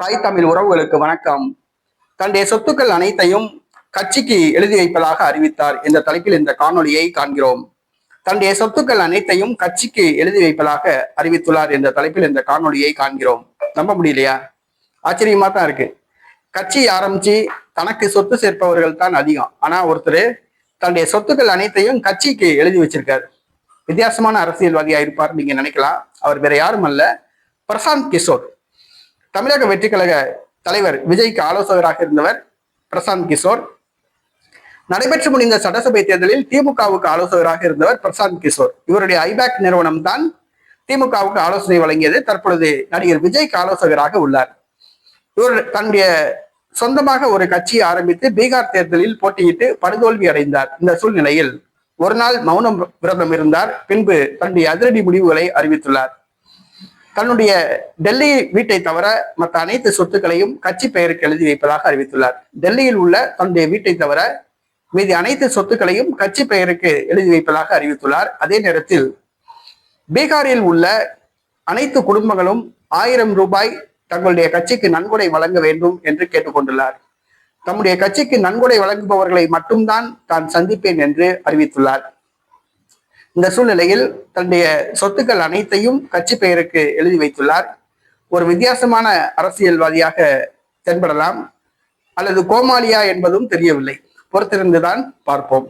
தாய் தமிழ் உறவுகளுக்கு வணக்கம். தன்னுடைய சொத்துக்கள் அனைத்தையும் கட்சிக்கு எழுதி வைப்பதாக அறிவித்தார். என்ற தலைப்பில் இந்த காணொலியை காண்கிறோம். தன்னுடைய சொத்துக்கள் அனைத்தையும் கட்சிக்கு எழுதி வைப்பதாக அறிவித்துள்ளார் என்ற தலைப்பில் இந்த காணொலியை காண்கிறோம். நம்ப முடியலையா? ஆச்சரியமா தான் இருக்கு. கட்சி ஆரம்பிச்சு தனக்கு சொத்து சேர்ப்பவர்கள் தான் அதிகம். ஆனா ஒருத்தர் தன்னுடைய சொத்துக்கள் அனைத்தையும் கட்சிக்கு எழுதி வச்சிருக்காரு. வித்தியாசமான அரசியல்வாதியா இருப்பார் நீங்க நினைக்கலாம். அவர் வேற யாரும் அல்ல. பிரசாந்த் கிஷோர். தமிழக வெற்றி கழக தலைவர் விஜய்க்கு ஆலோசகராக இருந்தவர் பிரசாந்த் கிஷோர். நடைபெற்று முடிந்த சட்டசபை தேர்தலில் திமுகவுக்கு ஆலோசகராக இருந்தவர் பிரசாந்த் கிஷோர். இவருடைய ஐபேக் நிறுவனம் தான் திமுகவுக்கு ஆலோசனை வழங்கியது. தற்பொழுது நடிகர் விஜய்க்கு ஆலோசகராக உள்ளார். இவர் தன்னுடைய சொந்தமாக ஒரு கட்சியை ஆரம்பித்து பீகார் தேர்தலில் போட்டியிட்டு படுதோல்வி அடைந்தார். இந்த சூழ்நிலையில் ஒரு நாள் மௌனம் விரதம் இருந்தார். பின்பு தன்னுடைய அதிரடி முடிவுகளை அறிவித்துள்ளார். தன்னுடைய டெல்லி வீட்டை தவிர மற்ற அனைத்து சொத்துக்களையும் கட்சி பெயருக்கு எழுதி வைப்பதாக அறிவித்துள்ளார். டெல்லியில் உள்ள தன்னுடைய வீட்டை தவிர மீதி அனைத்து சொத்துக்களையும் கட்சி பெயருக்கு எழுதி வைப்பதாக அறிவித்துள்ளார். அதே நேரத்தில் பீகாரில் உள்ள அனைத்து குடும்பங்களும் ஆயிரம் ரூபாய் தங்களுடைய கட்சிக்கு நன்கொடை வழங்க வேண்டும் என்று கேட்டுக்கொண்டுள்ளார். தம்முடைய கட்சிக்கு நன்கொடை வழங்குபவர்களை மட்டும்தான் தான் சந்திப்பேன் என்று அறிவித்துள்ளார். இந்த சூழ்நிலையில் தன்னுடைய சொத்துக்கள் அனைத்தையும் கட்சி பெயருக்கு எழுதி வைத்துள்ளார். ஒரு வித்தியாசமான அரசியல்வாதியாக தென்படலாம். அல்லது கோமாளியா என்பதும் தெரியவில்லை. பொறுத்திருந்துதான் பார்ப்போம்.